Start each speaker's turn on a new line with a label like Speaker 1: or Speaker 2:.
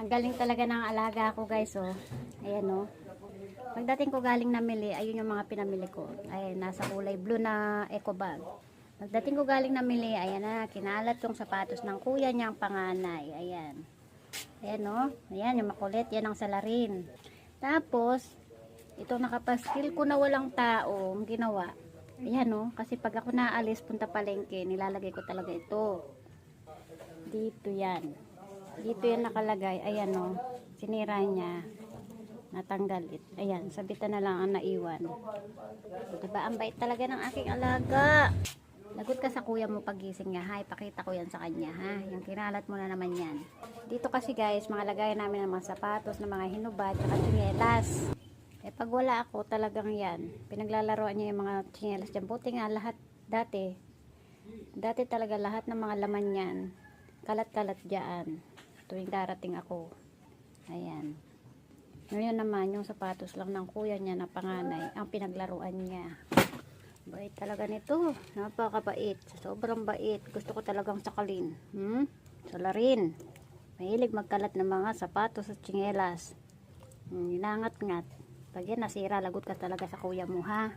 Speaker 1: Ang galing talaga ng alaga ko guys, oh. Ayan, oh. Pagdating ko galing namili, ayun yung mga pinamili ko. Ayan, nasa kulay blue na eco bag. Pagdating ko galing namili, ayan na, kinalat yung sapatos ng kuya niyang panganay. Ayan. Ayan, oh. Ayan, yung makulit. Yan ang salarin. Tapos, ito nakapaskil ko na walang tao, ginawa. Ayan, oh. Kasi pag ako naalis, punta palengke, nilalagay ko talaga ito. Dito yan. Dito yan nakalagay. Ayan, oh. Sinira niya. Natanggal it. Ayan, sabitan na lang ang naiwan. Diba, ang bait talaga ng aking alaga. Lagot ka sa kuya mo pagising niya, ha? Ipakita ko yan sa kanya, ha? Yung kinalat mo na naman yan. Dito kasi guys, mga lagayan namin ng mga sapatos, ng mga hinubad, at tsinelas. Eh, pag wala ako, talagang yan. Pinaglalaroan niya yung mga tsinelas dyan. Buti nga lahat, dati, dati talaga lahat ng mga laman yan, kalat-kalat dyan. Tuwing darating ako. Ayan. Ngayon naman, yung sapatos lang ng kuya niya na panganay, ang pinaglaruan niya. Bait talaga nito. Napakabait. Sobrang bait. Gusto ko talagang sakalin. Hmm? Salarin. Mahilig magkalat ng mga sapatos at tsinelas. Hmm, inangat-ngat. Pag yan nasira, lagot ka talaga sa kuya mo, ha?